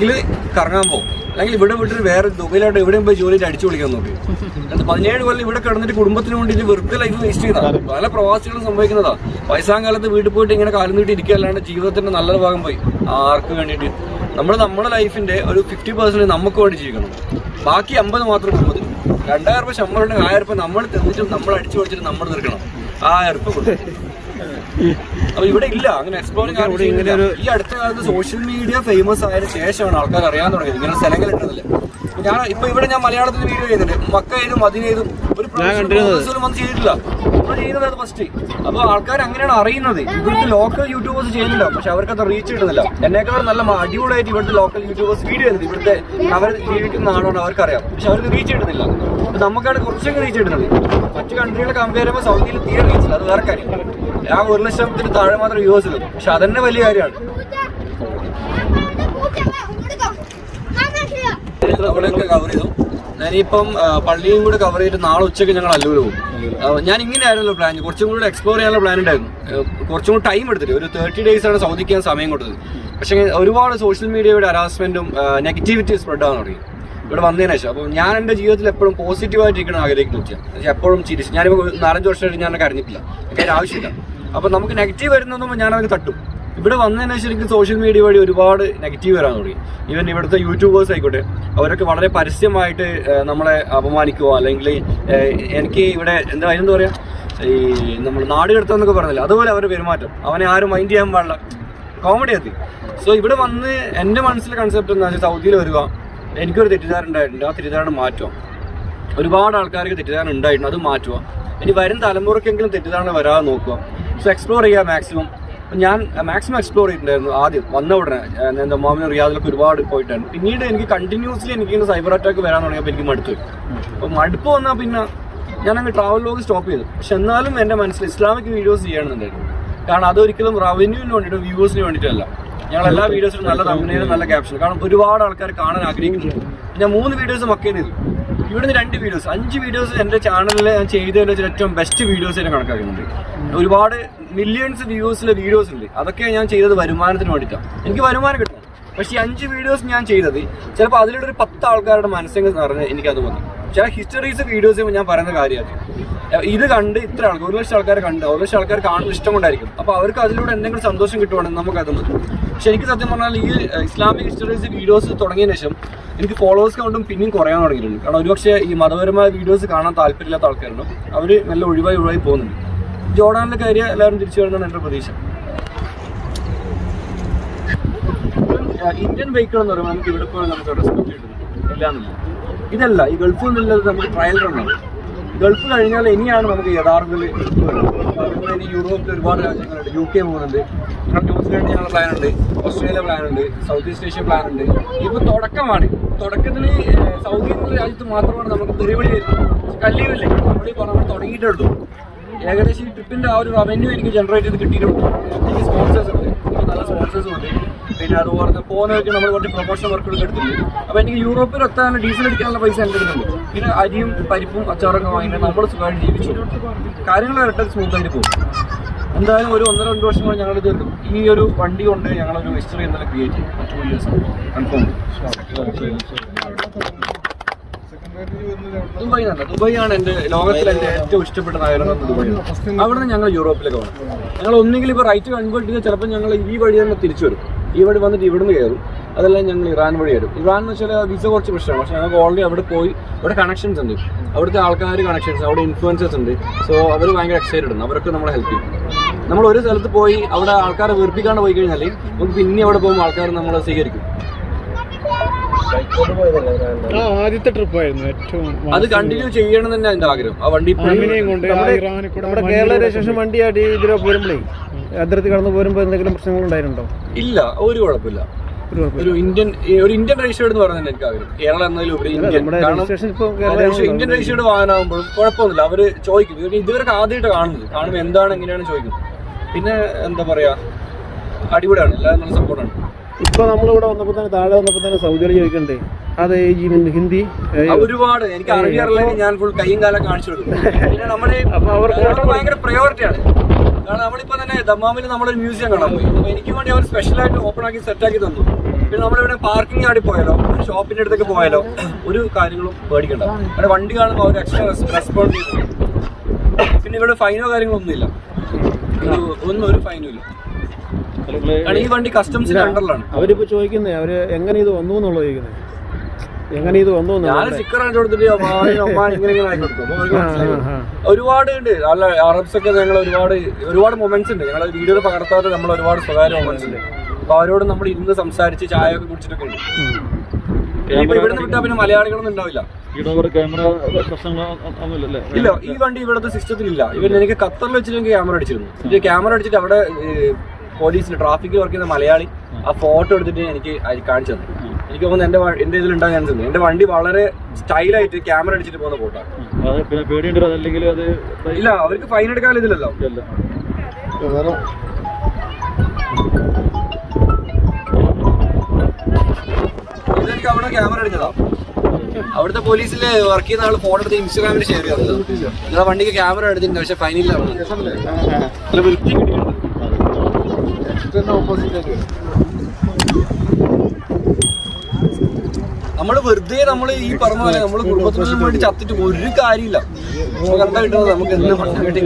ഒന്നിക്കിൽ കറങ്ങാൻ പോകും. അല്ലെങ്കിൽ ഇവിടെ വിട്ടിട്ട് വേറെ ദുബൈയിലോട്ട് എവിടെയും പോയി ജോലി അടിച്ചു വിളിക്കാൻ നോക്കി. എന്നിട്ട് പതിനേഴ് കൊല്ലം ഇവിടെ കിടന്നിട്ട് കുടുംബത്തിന് വേണ്ടിയിട്ട് വെറുതെ ലൈഫ് വേസ്റ്റ് ചെയ്താൽ പല പ്രവാസികളും സംഭവിക്കുന്നതാ. വയസ്സാം കാലത്ത് വീട്ടിൽ പോയിട്ട് ഇങ്ങനെ കാലം നീട്ടി ഇരിക്കുക അല്ലാണ്ട് ജീവിതത്തിന്റെ നല്ലൊരു ഭാഗം പോയി. ആർക്ക് വേണ്ടിയിട്ട്? നമ്മൾ നമ്മുടെ ലൈഫിന്റെ ഒരു ഫിഫ്റ്റി പെർസെന്റ് നമുക്ക് വേണ്ടി ജീവിക്കണം. ബാക്കി അമ്പത് മാത്രം കുടുംബത്തിന്. രണ്ടായിരം രൂപ ശമ്പളം ഉണ്ടെങ്കിൽ ആയിരം രൂപ നമ്മൾ തന്നിട്ട് നമ്മൾ അടിച്ചു പൊളിച്ചിട്ട് നമ്മൾ തീർക്കണം. ആയിരം രൂപ കൊടുക്കും അപ്പൊ ഇവിടെ ഇല്ല അങ്ങനെ എക്സ്പ്ലോറിംഗ് ഇങ്ങനെ ഒരു ഈ അടുത്ത കാലത്ത് സോഷ്യൽ മീഡിയ ഫേമസ് ആയതിനു ശേഷമാണ് ആൾക്കാർ അറിയാൻ തുടങ്ങിയത്. ഇങ്ങനെ സ്ഥലങ്ങൾ ഇടുന്നില്ല ഞാൻ ഇപ്പൊ ഇവിടെ ഞാൻ മലയാളത്തിൽ വീഡിയോ ചെയ്യുന്നുണ്ട്. മക്ക ചെയ്തും ചെയ്തും ഒരു പ്രൊഫഷണൽ വന്ന് ചെയ്തിട്ടില്ല. ഇവിടെ ചെയ്യുന്നത് ഫസ്റ്റ് അപ്പൊ ആൾക്കാർ അങ്ങനെയാണ് അറിയുന്നത്. ഇവിടുത്തെ ലോക്കൽ യൂട്യൂബേഴ്സ് ചെയ്യുന്നില്ല പക്ഷെ അവർക്ക് അത് റീച്ച് ഇടുന്നില്ല എന്നെക്കാളും നല്ല അടിപൊളിയായിട്ട് ഇവിടുത്തെ ലോക്കൽ യൂട്യൂബേഴ്സ് വീഡിയോ ചെയ്യുന്നത്. ഇവിടുത്തെ അവർ ജീവിക്കുന്ന നാടാണ് അവർക്കറിയാം. പക്ഷെ അവർക്ക് റീച്ച് ഇടുന്നില്ല അപ്പൊ നമുക്കാണ് കുറച്ചൊക്കെ റീച്ച് കിട്ടുന്നത്. മറ്റു കൺട്രികളെ കമ്പയർ ചെയ്യുമ്പോൾ സൗദിയിൽ തീരെ റീച്ചില്ല അത് വേറെ കാര്യം. ആ ഒരു ലക്ഷത്തിന് താഴെ മാത്രം വ്യൂവേഴ്സ് ഉള്ളൂ പക്ഷെ അതന്നെ വലിയ കാര്യമാണ്. ഞാനിപ്പം പള്ളിയും കൂടെ കവർ ചെയ്തിട്ട് നാളെ ഉച്ചയ്ക്ക് ഞങ്ങൾ അല്ലൂർ പോകും. ഞാൻ ഇങ്ങനെയായിരുന്നല്ലോ പ്ലാൻ കുറച്ചും കൂടെ എക്സ്പ്ലോർ ചെയ്യാനുള്ള പ്ലാൻ ഉണ്ടായിരുന്നു. കുറച്ചും കൂടി ടൈം എടുത്തിട്ട്. ഒരു തേർട്ടി ഡേയ്സ് ആണ് സൗദിക്ക് സമയം കൊടുത്തത്. പക്ഷേ ഒരുപാട് സോഷ്യൽ മീഡിയയുടെ ഹരാസ്മെന്റും നെഗറ്റിവിറ്റി സ്പ്രെഡ് ആവാൻ തുടങ്ങി. ഇവിടെ വന്നതിന് ശേഷം. അപ്പോൾ ഞാൻ എന്റെ ജീവിതത്തിൽ എപ്പോഴും പോസിറ്റീവായിട്ടിരിക്കണം ആഗ്രഹിക്കുന്ന എപ്പോഴും ചിരിച്ച്. ഞാനിപ്പോൾ നാലഞ്ച് വർഷമായിട്ട് ഞാൻ കരഞ്ഞിട്ടില്ല. എനിക്ക് ആവശ്യമില്ല. അപ്പോൾ നമുക്ക് നെഗറ്റീവ് വരുന്നതുമ്പോൾ ഞാനത് തട്ടും. ഇവിടെ വന്നതിന് ശേഷം എനിക്ക് സോഷ്യൽ മീഡിയ വഴി ഒരുപാട് നെഗറ്റീവ് വരാൻ തുടങ്ങി. ഈവൻ ഇവിടുത്തെ യൂട്യൂബേഴ്സ് ആയിക്കോട്ടെ അവരൊക്കെ വളരെ പരസ്യമായിട്ട് നമ്മളെ അപമാനിക്കുവോ അല്ലെങ്കിൽ എനിക്ക് ഇവിടെ എന്താ അതിനെന്താ പറയാ? ഈ നമ്മൾ നാട് കടത്താന്നൊക്കെ പറഞ്ഞില്ല അതുപോലെ അവരുടെ പെരുമാറ്റം. അവനെ ആരും മൈൻഡ് ചെയ്യാൻ പാടില്ല. കോമഡി എത്തി സോ ഇവിടെ വന്ന് എന്റെ മനസ്സിലെ കൺസെപ്റ്റ് എന്താ വെച്ചാൽ സൗദിയിൽ വരിക എനിക്കൊരു തെറ്റിദ്ധാരണ ഉണ്ടായിട്ടുണ്ട് ആ തെറ്റിദ്ധാരണ മാറ്റുക. ഒരുപാട് ആൾക്കാർക്ക് തെറ്റിദ്ധാരണ ഉണ്ടായിട്ടുണ്ട് അത് മാറ്റുക. ഇനി വരും തലമുറയ്ക്കെങ്കിലും തെറ്റിദ്ധാരണ വരാതെ നോക്കുക. സോ എക്സ്പ്ലോർ ചെയ്യുക മാക്സിമം ഞാൻ മാക്സിമം എക്സ്പ്ലോർ ചെയ്തിട്ടുണ്ടായിരുന്നു ആദ്യം വന്ന ഉടനെ. എന്താ മാമിന് റിയാദിലൊക്കെ ഒരുപാട് പോയിട്ടുണ്ട് പിന്നീട് എനിക്ക് കണ്ടിന്യൂസ്ലി എനിക്ക് സൈബർ അറ്റാക്ക് വരാൻ തുടങ്ങിയപ്പോൾ എനിക്ക് മടുത്തു അപ്പോൾ മടുപ്പ് വന്നാൽ പിന്നെ ഞാൻ അങ്ങ് ട്രാവൽ ലോഗ് സ്റ്റോപ്പ് ചെയ്തു. പക്ഷെ എന്നാലും എന്റെ മനസ്സിൽ ഇസ്ലാമിക് വീഡിയോസ് ചെയ്യണമെന്നുണ്ടായിരുന്നു. കാരണം അതൊരിക്കലും റവന്യൂവിന് വേണ്ടിയിട്ട് വ്യൂവേഴ്സിന് വേണ്ടിയിട്ടല്ല. ഞങ്ങൾ എല്ലാ വീഡിയോസിലും നല്ല തമ്മിലും നല്ല ക്യാപ്ഷൻ കാരണം ഒരുപാട് ആൾക്കാർ കാണാൻ ആഗ്രഹിക്കുന്നുണ്ട്. ഞാൻ മൂന്ന് വീഡിയോസ് മക്കേനെ ചെയ്തു ഇവിടുന്ന് രണ്ട് വീഡിയോസ് അഞ്ച് വീഡിയോസ് എന്റെ ചാനലിൽ ഞാൻ ചെയ്തതിൽ വെച്ചാൽ ഏറ്റവും ബെസ്റ്റ് വീഡിയോസ് ഞാൻ കണക്കാക്കുന്നുണ്ട്. ഒരുപാട് മില്യൺസ് വ്യൂസിലെ വീഡിയോസ് ഉണ്ട്. അതൊക്കെ ഞാൻ ചെയ്തത് വരുമാനത്തിന് വേണ്ടിയിട്ടാണ്. എനിക്ക് വരുമാനം കിട്ടും. പക്ഷേ ഈ അഞ്ച് വീഡിയോസ് ഞാൻ ചെയ്തത് ചിലപ്പോൾ അതിലൂടെ ഒരു പത്ത് ആൾക്കാരുടെ മനസ്സെങ്കിൽ നിറഞ്ഞ് എനിക്കത് വന്നു. ചില ഹിസ്റ്ററീസ് വീഡിയോസ് ഞാൻ പറയുന്ന കാര്യമാണ്. ഇത് കണ്ട് ഇത്ര ആൾക്കാർ ഒരു ലക്ഷം ആൾക്കാർ കണ്ട് ഒരു ലക്ഷം ആൾക്കാർ കാണുന്ന ഇഷ്ടം കൊണ്ടായിരിക്കും. അപ്പോൾ അവർക്ക് അതിലൂടെ എന്തെങ്കിലും സന്തോഷം കിട്ടുവാണെങ്കിൽ നമുക്കത് മതി. പക്ഷെ എനിക്ക് സത്യം പറഞ്ഞാൽ ഈ ഇസ്ലാമിക് ഹിസ്റ്ററീസ് വീഡിയോസ് തുടങ്ങിയതിന് ശേഷം എനിക്ക് ഫോളോവേഴ്സ് കൊണ്ടും പിന്നെയും കുറയാൻ തുടങ്ങിയിട്ടുണ്ട്. കാരണം ഒരുപക്ഷെ ഈ മതപരമായ വീഡിയോസ് കാണാൻ താല്പര്യമില്ലാത്ത ആൾക്കാരുണ്ട്. അവർ നല്ല ഒഴിവായി ഒഴിവായി പോകുന്നുണ്ട്. ജോർഡാനിലെ കാര്യം എല്ലാവരും തിരിച്ചു വരുന്നതാണ് എന്റെ പ്രതീക്ഷ. ഇന്ത്യൻ വെഹിക്കിൾ എന്ന് പറയുമ്പോൾ നമുക്ക് ഇവിടെ പോയി നമുക്ക് റെസ്പെക്ട് കിട്ടുന്നു ഇല്ലാന്നില്ല ഇതല്ല ഈ ഗൾഫിൽ നിന്നുള്ളത് നമുക്ക് ട്രയൽ റണ്ണാണ് ഗൾഫ് കഴിഞ്ഞാൽ ഇനിയാണ് നമുക്ക് യഥാർത്ഥത്തിൽ ഇനി യൂറോപ്പിൽ ഒരുപാട് രാജ്യങ്ങളുണ്ട്. യു കെ പോകുന്നുണ്ട്. ന്യൂസിലാൻഡ് ഞങ്ങൾ പ്ലാൻ ഉണ്ട്. ഓസ്ട്രേലിയ പ്ലാൻ ഉണ്ട്. സൗത്ത് ഈസ്റ്റ് ഏഷ്യ പ്ലാൻ ഉണ്ട്. ഇപ്പോൾ തുടക്കമാണ്. തുടക്കത്തിൽ സൗദി എന്നുള്ള രാജ്യത്ത് മാത്രമാണ് നമുക്ക് തെരുവിളി വരുന്നത്. കല്ലിയില്ലേ? നമ്മൾ ഈ പറഞ്ഞ തുടങ്ങിയിട്ടുള്ളൂ ഏകദേശം ഈ ട്രിപ്പിന്റെ ആ ഒരു റവന്യൂ എനിക്ക് ജനറേറ്റ് ചെയ്ത് കിട്ടിയിട്ടുണ്ട്. എനിക്ക് സ്പോൺസേഴ്സ് ഉണ്ട്. നല്ല സ്പോൺസേഴ്സും ഉണ്ട്. പിന്നെ അതുപോലെ പോകുന്നവർക്ക് നമ്മൾ കുറച്ച് പ്രൊമോഷൻ വർക്കുകൾ എടുത്തിട്ടുണ്ട്. അപ്പോൾ എനിക്ക് യൂറോപ്പിൽ എത്താൻ ഡീസൽ അടിക്കാനുള്ള പൈസ എന്റെ അടുത്തുണ്ട് പിന്നെ അരിയും പരിപ്പും അച്ചാറൊക്കെ വാങ്ങിയിട്ട് നമ്മൾ സുഖമായിട്ട് ജീവിച്ചു. കാര്യങ്ങൾ ഇരട്ട സ്മൂത്ത് ആയിട്ട് പോകും. എന്തായാലും ഒരു ഒന്നര രണ്ട് വർഷം കൊണ്ട് ഞങ്ങൾ തീർക്കും ഈ ഒരു വണ്ടി കൊണ്ട് ഞങ്ങളൊരു ഹിസ്റ്ററി എന്തായാലും ക്രിയേറ്റ് ചെയ്യും ടു ഇയേഴ്സ് കൺഫേം ദുബായ് തന്നെ. ദുബായ് ആണ് എന്റെ ലോകത്തിൽ എന്റെ ഏറ്റവും ഇഷ്ടപ്പെട്ട നഗരം ദുബായ് അവിടെ നിന്ന് ഞങ്ങൾ യൂറോപ്പിലേക്ക് പോകണം. ഞങ്ങൾ ഒന്നെങ്കിൽ ഇപ്പോൾ റൈറ്റ് കൺവേർട്ട് ചെയ്ത് ചിലപ്പോൾ ഞങ്ങൾ ഈ വഴി തന്നെ തിരിച്ചു വരും. വഴി വന്നിട്ട് ഇവിടുന്ന് കയറും. അതെല്ലാം ഞങ്ങൾ ഇറാൻ വഴി വരും. ഇറാൻ എന്ന് വെച്ചാൽ വിസ കുറച്ച് പ്രശ്നമാണ്. പക്ഷേ ഞങ്ങൾക്ക് ഓൾറെഡി അവിടെ പോയി അവിടെ കണക്ഷൻസ് ഉണ്ട്. അവിടുത്തെ ആൾക്കാർ കണക്ഷൻസ് അവിടെ ഇൻഫ്ലുവൻസേഴ്സ് ഉണ്ട്. സോ അവർ ഭയങ്കര എക്സൈറ്റഡ് ഉണ്ട്. അവരൊക്കെ നമ്മളെ ഹെൽപ്പ് ചെയ്യും. നമ്മൾ ഒരു സ്ഥലത്ത് പോയി അവിടെ ആൾക്കാരെ വീർപ്പിക്കാണ്ട് പോയി കഴിഞ്ഞാൽ നമുക്ക് പിന്നെ അവിടെ പോകുമ്പോൾ ആൾക്കാർ നമ്മളെ സ്വീകരിക്കും. ആ ആദ്യത്തെ ട്രിപ്പ് ആയിരുന്നു ഏറ്റവും അത് കണ്ടിന്യൂ ചെയ്യണം തന്നെ എന്റെ ആഗ്രഹം. ആ വണ്ടി ഇപ്പോഴും കൊണ്ട് ആ ഇറാനിൽ കൂടെ നമ്മുടെ കേരള രജിസ്ട്രേഷൻ വണ്ടിയായിട്ട് ഇതിലെ പോരുമ്പോഴേ അതിർത്തി കടന്നു പോരുമ്പോൾ എന്തെങ്കിലും പ്രശ്നങ്ങൾ ഉണ്ടായിട്ടുണ്ടോ? ഇല്ല ഒരു കുഴപ്പമില്ല. ഒരു ഒരു ഇന്ത്യൻ ഒരു ഇന്ത്യൻ രജിസ്റ്റേർഡ് എന്ന് പറയുന്നത് എനിക്ക് ആഗ്രഹം. കേരളം എന്നതിലുപരി ഇന്ത്യൻ. കാരണം ഇന്ത്യൻ രജിസ്റ്റേർഡ് വാഹനമാകുമ്പോഴും കുഴപ്പമൊന്നുമില്ല. അവർ ചോദിക്കും. ഇതുവരെ ആദ്യമായിട്ട് കാണുന്നത്. കാണുമ്പോൾ എന്താണ് എങ്ങനെയാണ് ചോദിക്കുന്നത്. പിന്നെ എന്താ പറയാ? അടിപൊളിയാണ്. എല്ലാവരും നല്ല സപ്പോർട്ടാണ് ഇപ്പൊ നമ്മളിവിടെ വന്നപ്പോ തന്നെ താഴെ വന്നപ്പോ തന്നെ സൗദിയിൽ ചോദിക്കണ്ടേ? അതെ ഈ ഹിന്ദി ഒരുപാട്. എനിക്ക് അറിയില്ലെങ്കിൽ ഞാൻ ഫുൾ കൈയും കാലം കാണിച്ചു കൊടുക്കും. പിന്നെ നമ്മുടെ ഭയങ്കര പ്രയോറിറ്റിയാണ് കാരണം നമ്മളിപ്പോ തന്നെ ദമ്മാമിൽ നമ്മളൊരു മ്യൂസിയം കാണാൻ പോയി. അപ്പൊ എനിക്ക് വേണ്ടി അവർ സ്പെഷ്യലായിട്ട് ഓപ്പൺ ആക്കി സെറ്റ് ആക്കി തന്നു. പിന്നെ നമ്മളിവിടെ പാർക്കിംഗ് ആടി പോയാലോ ഒരു ഷോപ്പിന്റെ അടുത്തേക്ക് പോയാലോ ഒരു കാര്യങ്ങളും പേടിക്കണ്ട. അവിടെ വണ്ടി കാണുമ്പോൾ അവർ എക്സ്ട്രാ റെസ്പോണ്ട് ചെയ്തു. പിന്നെ ഇവിടെ ഫൈനോ കാര്യങ്ങളൊന്നും ഇല്ല ഒന്നും ഒരു ഫൈനും ഇല്ല. ഈ വണ്ടി കസ്റ്റംസിന്റെ അണ്ടറിലാണ് അവരിപ്പോ ചോദിക്കുന്നേ അവർ എങ്ങനെ ഇത് വന്നു എന്നുള്ളത് ചോദിക്കുന്നത് എങ്ങനെ ഇത് വന്നു ഒരുപാട് ഉണ്ട്. അല്ല അറബ്സ് ഒക്കെ ഞങ്ങൾ ഒരുപാട് ഒരുപാട് മൊമെന്റ്സ് ഉണ്ട്. ഞങ്ങൾ വീഡിയോയിൽ പകർത്താതെ നമ്മൾ ഒരുപാട് സ്വകാര്യ മൊമെന്റ്സ് ഉണ്ട്. അപ്പൊ അവരോട് നമ്മൾ ഇരുന്ന് സംസാരിച്ച് ചായ ഒക്കെ കുടിച്ചിട്ടൊക്കെ ഉണ്ട് ഇവിടുന്ന് വിട്ടാ പിന്നെ മലയാളികളൊന്നും ഉണ്ടാവില്ല. ഇല്ല ഈ വണ്ടി ഇവിടുത്തെ സിസ്റ്റത്തിൽ ഇല്ല ഇവൻ എനിക്ക് ഖത്തറിൽ വെച്ചിട്ട് ക്യാമറ അടിച്ചിരുന്നു. ക്യാമറ അടിച്ചിട്ട് അവിടെ പോലീസിൽ ട്രാഫിക്കിൽ വർക്ക് ചെയ്യുന്ന മലയാളി ആ ഫോട്ടോ എടുത്തിട്ട് എനിക്ക് കാണിച്ചു തന്നു. എനിക്ക് തോന്നുന്നു എന്റെ എന്റെ ഇതിൽ ഉണ്ടാകാൻ ചാൻസ് എന്റെ വണ്ടി വളരെ സ്റ്റൈലായിട്ട് ക്യാമറ അടിച്ചിട്ട് പോകുന്ന ഫോട്ടോ ഇല്ല അവർക്ക് ഫൈൻ എടുക്കാൻ ഇതിലല്ലോ ഇതെനിക്ക് അവിടെ ക്യാമറ അടിച്ചതാ അവിടുത്തെ പോലീസിൽ വർക്ക് ചെയ്യുന്ന ആൾ ഫോട്ടോ എടുത്ത് ഇൻസ്റ്റാഗ്രാമിൽ ഷെയർ ചെയ്തത്. നിങ്ങളെ വണ്ടിക്ക് ക്യാമറ എടുത്തിട്ടുണ്ട് പക്ഷെ ഫൈനില്ല നല്ല വൃത്തി കിട്ടിയിട്ടുണ്ട്. നമ്മൾ വെറുതെ നമ്മൾ ഈ പറഞ്ഞ പോലെ നമ്മൾ കുടുംബത്തിന് വേണ്ടി ചത്തിട്ട് ഒരു കാര്യമില്ല. നമുക്ക് എന്താ കിട്ടുന്നത് നമുക്ക് എന്ത് ഭക്ഷണം കിട്ടി.